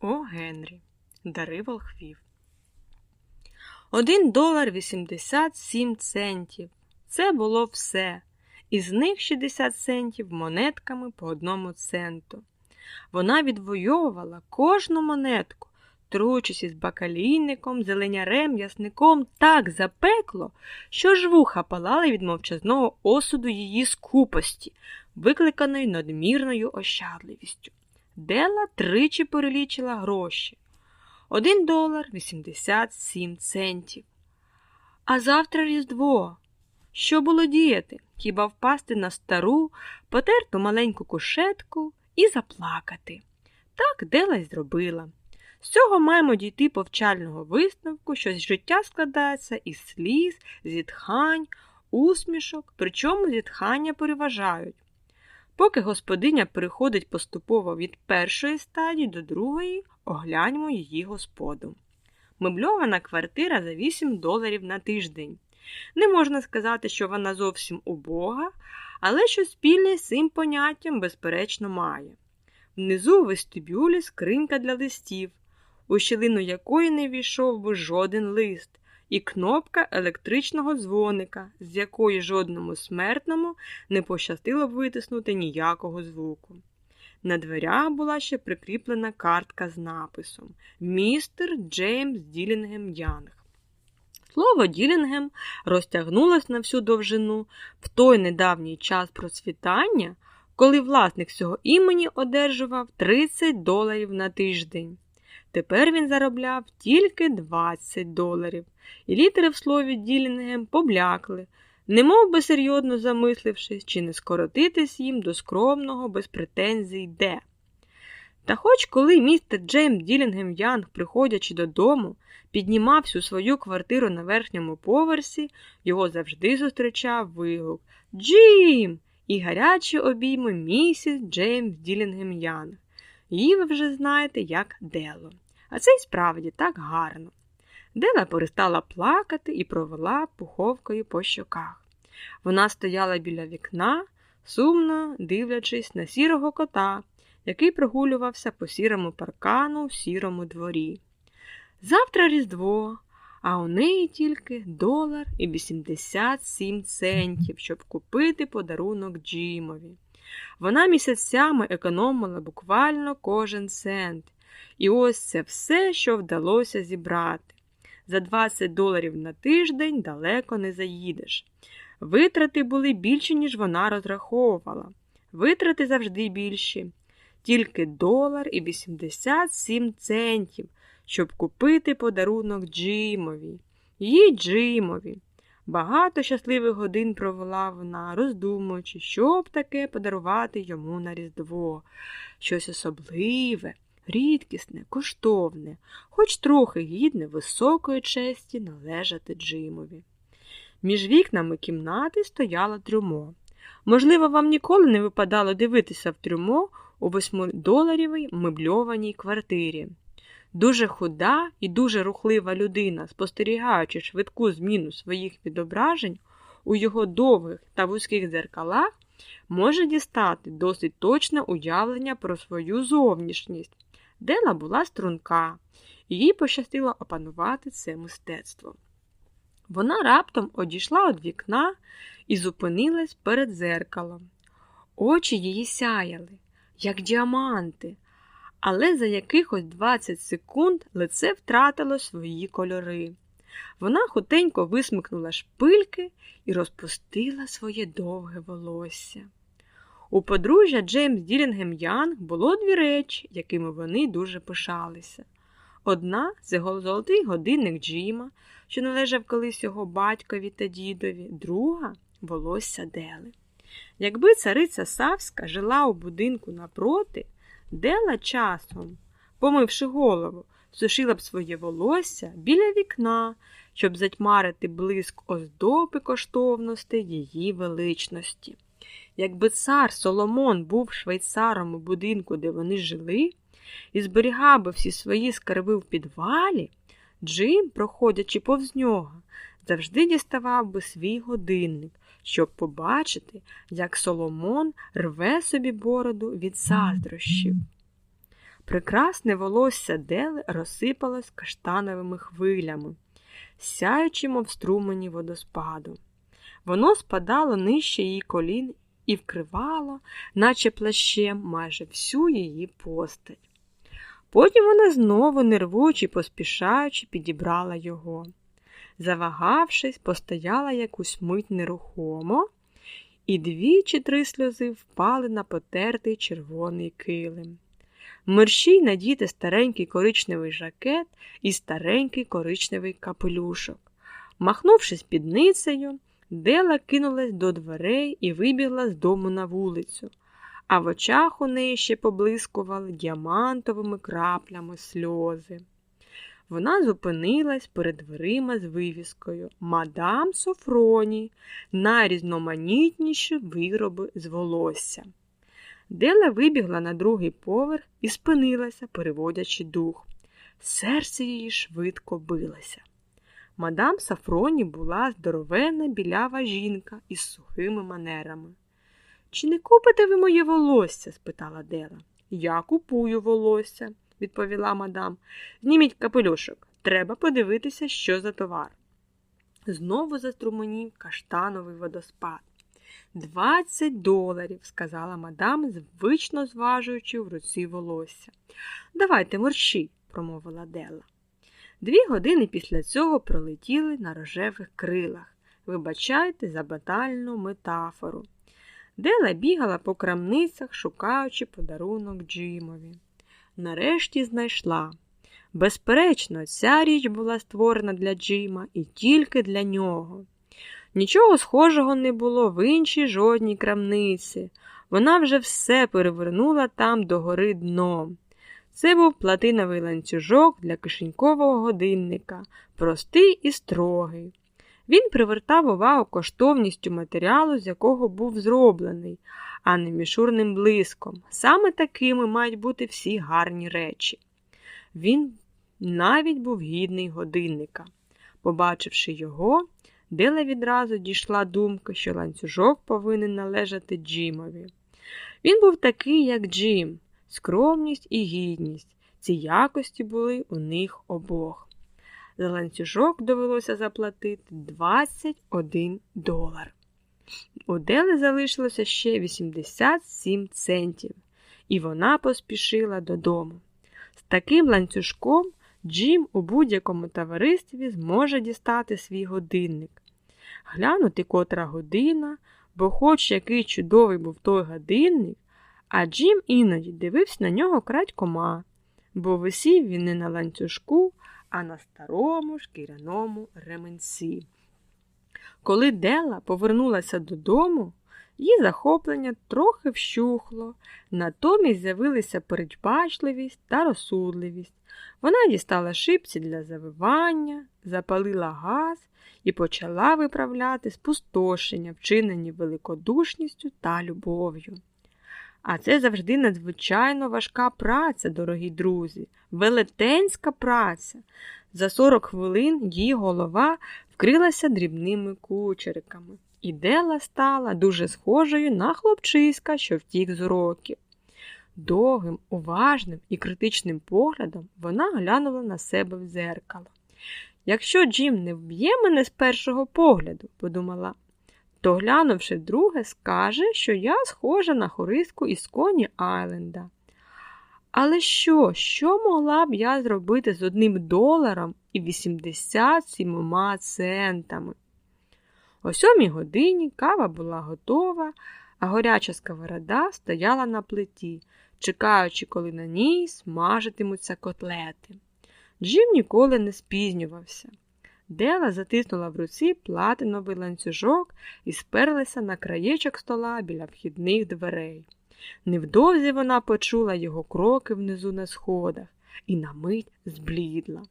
О Генрі. Дари волхвів. Один долар вісімдесят сім центів. Це було все. Із них 60 центів монетками по одному центу. Вона відвоювала кожну монетку, тручись із бакалійником, зеленярем, ясником так запекло, що ж вуха палали від мовчазного осуду її скупості, викликаної надмірною ощадливістю. Дела тричі перелічила гроші. Один долар вісімдесят сім центів. А завтра Різдво. Що було діяти? Хіба впасти на стару, потерту маленьку кушетку і заплакати? Так Дела й зробила. З цього маємо дійти повчального висновку, що життя складається із сліз, зітхань, усмішок, причому зітхання переважають. Поки господиня переходить поступово від першої стадії до другої, огляньмо її господу. Мебльована квартира за 8 доларів на тиждень. Не можна сказати, що вона зовсім убога, але що спільне з цим поняттям, безперечно, має. Внизу у вестибюлі скринька для листів, у щілину якої не війшов би жоден лист, і кнопка електричного дзвоника, з якої жодному смертному не пощастило б витиснути ніякого звуку. На дверях була ще прикріплена картка з написом Містер Джеймс Ділінгем Янг. Слово Ділінгем розтягнулось на всю довжину в той недавній час процвітання, коли власник цього імені одержував 30 доларів на тиждень. Тепер він заробляв тільки 20 доларів, і літери в слові Ділінгем поблякли, немов би серйозно замислившись, чи не скоротитись їм до скромного, без претензій де. Та хоч коли містер Джейм Ділінгем Янг, приходячи додому, піднімався у свою квартиру на верхньому поверсі, його завжди зустрічав вигук Джим! і гарячі обійми місіс Джеймс Ділінгем Янг. Її ви вже знаєте, як Дело. А це й справді так гарно. Дела перестала плакати і провела пуховкою по щоках. Вона стояла біля вікна, сумно дивлячись на сірого кота, який прогулювався по сірому паркану в сірому дворі. Завтра Різдво, а у неї тільки долар і 87 центів, щоб купити подарунок Джимові. Вона місяцями економила буквально кожен цент. І ось це все, що вдалося зібрати. За 20 доларів на тиждень далеко не заїдеш. Витрати були більші, ніж вона розраховувала. Витрати завжди більші. Тільки долар і 87 центів, щоб купити подарунок Джимові. Їй Джимові. Багато щасливих годин провела вона, роздумуючи, що б таке подарувати йому на Різдво. Щось особливе, рідкісне, коштовне, хоч трохи гідне високої честі належати Джимові. Між вікнами кімнати стояло трюмо. Можливо, вам ніколи не випадало дивитися в трюмо у восьмидоларівій мебльованій квартирі. Дуже худа і дуже рухлива людина, спостерігаючи швидку зміну своїх відображень у його довгих та вузьких дзеркалах, може дістати досить точне уявлення про свою зовнішність. Дела була струнка, їй пощастило опанувати це мистецтво. Вона раптом одійшла від вікна і зупинилась перед зеркалом. Очі її сяяли, як діаманти, але за якихось 20 секунд лице втратило свої кольори. Вона хутенько висмикнула шпильки і розпустила своє довге волосся. У подружжя Джеймс Ділінгем Янг було дві речі, якими вони дуже пишалися. Одна це золотий годинник Джима, що належав колись його батькові та дідові, друга волосся Дели. Якби цариця Савська жила у будинку напроти, Дела часом, помивши голову, сушила б своє волосся біля вікна, щоб затьмарити блиск оздоби коштовностей її величності. Якби цар Соломон був швейцаром у будинку, де вони жили, і зберігав би всі свої скарби в підвалі, Джим, проходячи повз нього, завжди діставав би свій годинник, щоб побачити, як Соломон рве собі бороду від заздрощів. Прекрасне волосся Дели розсипалось каштановими хвилями, сяючи, мов струмені водоспаду. Воно спадало нижче її колін і вкривало, наче плащем, майже всю її постать. Потім вона знову, нервуючи, поспішаючи, підібрала його. Завагавшись, постояла якусь мить нерухомо, і дві чи три сльози впали на потертий червоний килим. Мерщій надіти старенький коричневий жакет і старенький коричневий капелюшок. Махнувши спідницею, Дела кинулась до дверей і вибігла з дому на вулицю, а в очах у неї ще поблискували діамантовими краплями сльози. Вона зупинилась перед дверима з вивіскою Мадам Софроні, найрізноманітніші вироби з волосся. Дела вибігла на другий поверх і спинилася, переводячи дух. Серце її швидко билося. Мадам Сафроні була здоровенна білява жінка із сухими манерами. Чи не купите ви моє волосся? спитала Дела. Я купую волосся, відповіла мадам. Зніміть капелюшок. Треба подивитися, що за товар. Знову заструменів каштановий водоспад. Двадцять доларів, сказала мадам, звично зважуючи в руці волосся. Давайте мерщі, промовила Дела. Дві години після цього пролетіли на рожевих крилах. Вибачайте за батальну метафору. Дела бігала по крамницях, шукаючи подарунок Джимові. Нарешті знайшла. Безперечно, ця річ була створена для Джима і тільки для нього. Нічого схожого не було в іншій жодній крамниці. Вона вже все перевернула там догори дном. Це був платиновий ланцюжок для кишенькового годинника, простий і строгий. Він привертав увагу коштовністю матеріалу, з якого був зроблений, а не мішурним блиском. Саме такими мають бути всі гарні речі. Він навіть був гідний годинника. Побачивши його, Дела відразу дійшла думка, що ланцюжок повинен належати Джимові. Він був такий, як Джим, скромність і гідність. Ці якості були у них обох. За ланцюжок довелося заплатити 21 долар. У Дели залишилося ще 87 центів, і вона поспішила додому. З таким ланцюжком Джим у будь-якому товаристві зможе дістати свій годинник, глянути котра година, бо хоч який чудовий був той годинник, а Джим іноді дивився на нього крадькома, бо висів він не на ланцюжку, а на старому шкіряному ременці. Коли Дела повернулася додому, її захоплення трохи вщухло, натомість з'явилися передбачливість та розсудливість. Вона дістала шипці для завивання, запалила газ і почала виправляти спустошення, вчинені великодушністю та любов'ю. А це завжди надзвичайно важка праця, дорогі друзі, велетенська праця. За 40 хвилин її голова вкрилася дрібними кучериками, і Дела стала дуже схожою на хлопчиська, що втік з уроків. Довгим, уважним і критичним поглядом вона глянула на себе в зеркало. Якщо Джим не вб'є мене з першого погляду, подумала, то, глянувши вдруге, скаже, що я схожа на хористку із коні Айленда. Але що, що могла б я зробити з одним доларом і 87 центами? О сьомій годині кава була готова, а горяча сковорода стояла на плиті, чекаючи, коли на ній смажитимуться котлети. Джим ніколи не спізнювався. Дела затиснула в руці платиновий ланцюжок і сперлася на краєчок стола біля вхідних дверей. Невдовзі вона почула його кроки внизу на сходах і на мить зблідла.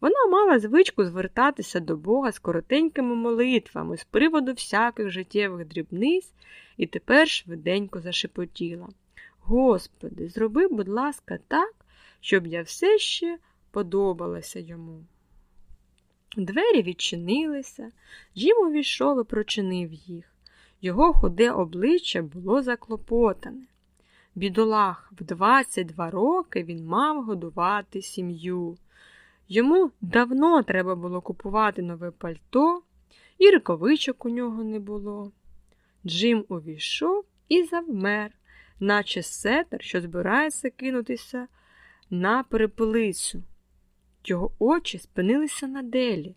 Вона мала звичку звертатися до Бога з коротенькими молитвами з приводу всяких життєвих дрібниць і тепер швиденько зашепотіла. Господи, зроби, будь ласка, так, щоб я все ще подобалася йому. Двері відчинилися, Джим увійшов і прочинив їх. Його худе обличчя було заклопотане. Бідолах, в 22 роки він мав годувати сім'ю. Йому давно треба було купувати нове пальто, і рукавичок у нього не було. Джим увійшов і завмер, наче сетер, що збирається кинутися на перепелицю. Його очі спинилися на делі.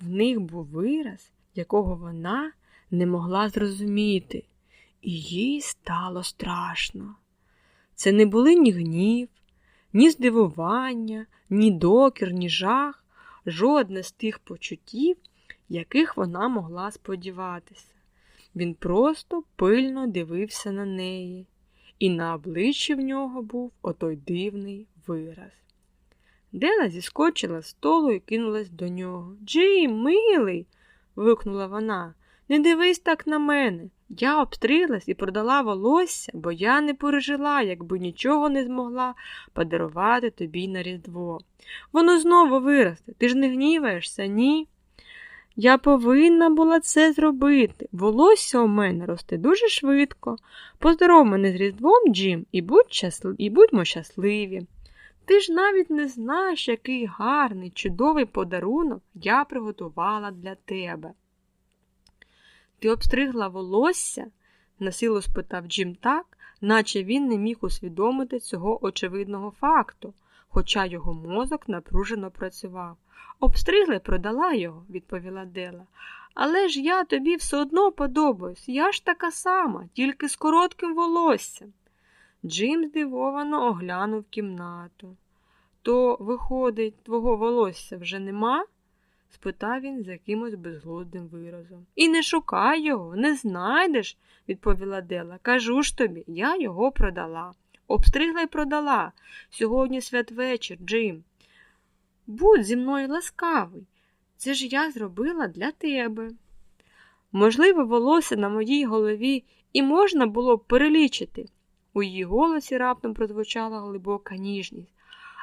В них був вираз, якого вона не могла зрозуміти, і їй стало страшно. Це не були ні гнів, ні здивування, ні докір, ні жах, жодне з тих почуттів, яких вона могла сподіватися. Він просто пильно дивився на неї, і на обличчі в нього був отой дивний вираз. Дела зіскочила з столу і кинулась до нього. Джим, милий. вигукнула вона. Не дивись так на мене. Я обстрілась і продала волосся, бо я не пережила, якби нічого не змогла подарувати тобі на Різдво. Воно знову виросте. Ти ж не гніваєшся, ні? Я повинна була це зробити. Волосся у мене росте дуже швидко. Поздоров мене з Різдвом, Джим, і, будь щаслив... і будьмо щасливі. Ти ж навіть не знаєш, який гарний, чудовий подарунок я приготувала для тебе. Ти обстригла волосся? насилу спитав Джим так, наче він не міг усвідомити цього очевидного факту, хоча його мозок напружено працював. Обстригла і продала його, відповіла Дела. Але ж я тобі все одно подобаюсь. Я ж така сама, тільки з коротким волоссям. Джим здивовано оглянув кімнату. То, виходить, твого волосся вже нема? спитав він з якимось безглуздим виразом. І не шукай його, не знайдеш, відповіла Дела. Кажу ж тобі, я його продала. Обстригла й продала. Сьогодні святвечір, Джим. Будь зі мною ласкавий. Це ж я зробила для тебе. Можливо, волосся на моїй голові і можна було б перелічити. У її голосі раптом прозвучала глибока ніжність.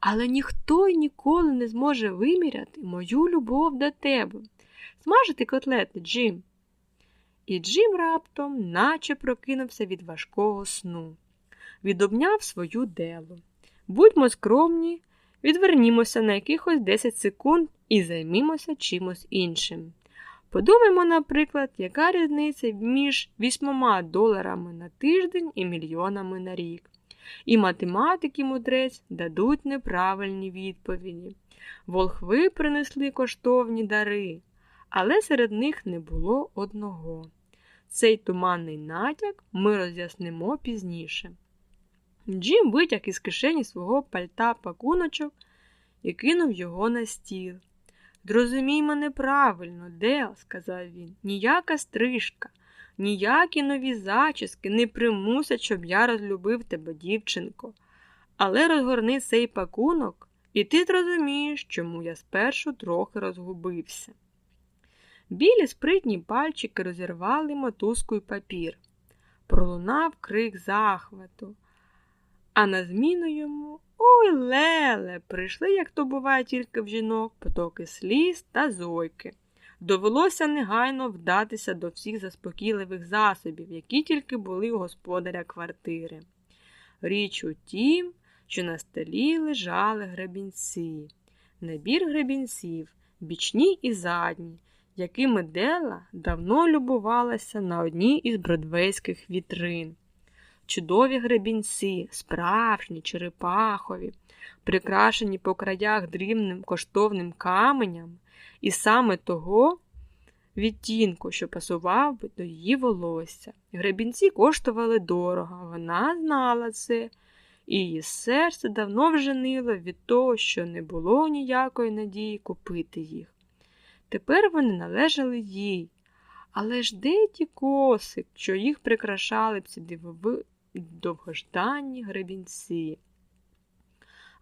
Але ніхто й ніколи не зможе виміряти мою любов до тебе. Смажити котлети, Джим. І Джим раптом, наче прокинувся від важкого сну, відобняв свою делу. Будьмо скромні, відвернімося на якихось 10 секунд і займімося чимось іншим. Подумаймо, наприклад, яка різниця між 8 доларами на тиждень і мільйонами на рік. І математики мудрець дадуть неправильні відповіді. Волхви принесли коштовні дари, але серед них не було одного. Цей туманний натяк ми роз'яснимо пізніше. Джим витяг із кишені свого пальта пакуночок і кинув його на стіл. Зрозумій мене правильно, Дел, сказав він, ніяка стрижка, ніякі нові зачіски не примусять, щоб я розлюбив тебе, дівчинко. Але розгорни цей пакунок, і ти зрозумієш, чому я спершу трохи розгубився. Білі спритні пальчики розірвали мотузку й папір. Пролунав крик захвату, а на зміну йому ой леле, прийшли, як то буває тільки в жінок, потоки сліз та зойки. Довелося негайно вдатися до всіх заспокійливих засобів, які тільки були у господаря квартири. Річ у тім, що на столі лежали гребінці, набір гребінців, бічні і задні, якими Дела давно любувалася на одній із бродвейських вітрин. Чудові гребінці, справжні, черепахові, прикрашені по краях дрібним коштовним каменям, і саме того відтінку, що пасував би до її волосся. Гребінці коштували дорого, вона знала це, і її серце давно вженило від того, що не було ніякої надії купити їх. Тепер вони належали їй. Але ж де ті коси, що їх прикрашали б ці дивови довгожданні гребінці?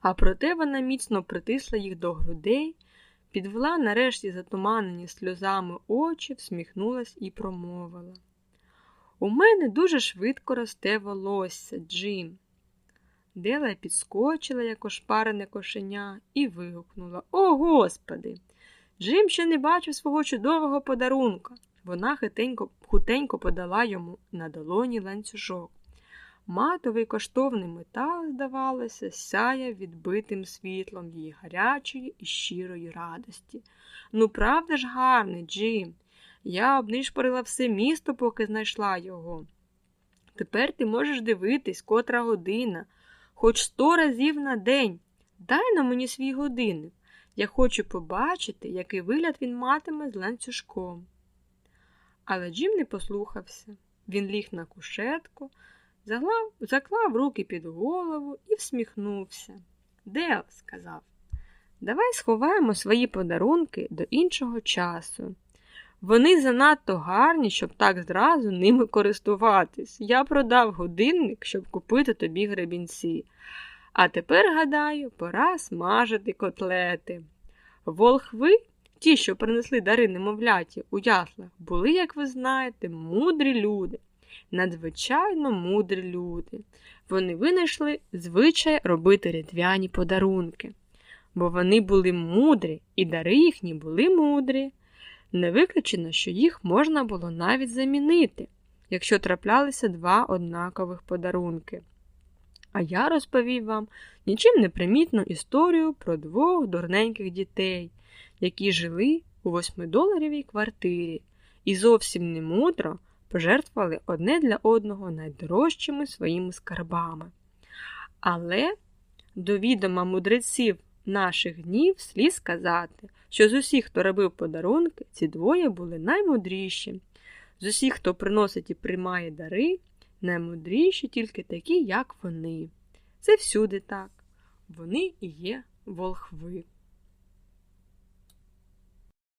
А проте вона міцно притисла їх до грудей, підвела нарешті затуманені сльозами очі, всміхнулась і промовила. У мене дуже швидко росте волосся, Джим. Дела підскочила, як ошпарене кошеня, і вигукнула О, Господи! Джим ще не бачив свого чудового подарунка. Вона хитенько, хутенько подала йому на долоні ланцюжок. Матовий коштовний метал, здавалося, сяяв відбитим світлом її гарячої і щирої радості. Ну, правда ж гарний, Джим? Я обнишпорила все місто, поки знайшла його. Тепер ти можеш дивитись, котра година, хоч сто разів на день. Дай на мені свій годинник. Я хочу побачити, який вигляд він матиме з ланцюжком. Але Джим не послухався. Він ліг на кушетку, заклав, заклав руки під голову і всміхнувся. Дел, сказав, давай сховаємо свої подарунки до іншого часу. Вони занадто гарні, щоб так зразу ними користуватись. Я продав годинник, щоб купити тобі гребінці. А тепер, гадаю, пора смажити котлети. Волхви, ті, що принесли дари немовляті у яслах, були, як ви знаєте, мудрі люди, надзвичайно мудрі люди. Вони винайшли звичай робити різдвяні подарунки, бо вони були мудрі, і дари їхні були мудрі. Не виключено, що їх можна було навіть замінити, якщо траплялися два однакових подарунки. А я розповів вам нічим не примітну історію про двох дурненьких дітей, які жили у восьмидоларівій квартирі і зовсім немудро пожертвували одне для одного найдорожчими своїми скарбами. Але до відома мудреців наших днів слід сказати, що з усіх, хто робив подарунки, ці двоє були наймудріші. З усіх, хто приносить і приймає дари, наймудріші тільки такі, як вони. Це всюди так. Вони і є волхви.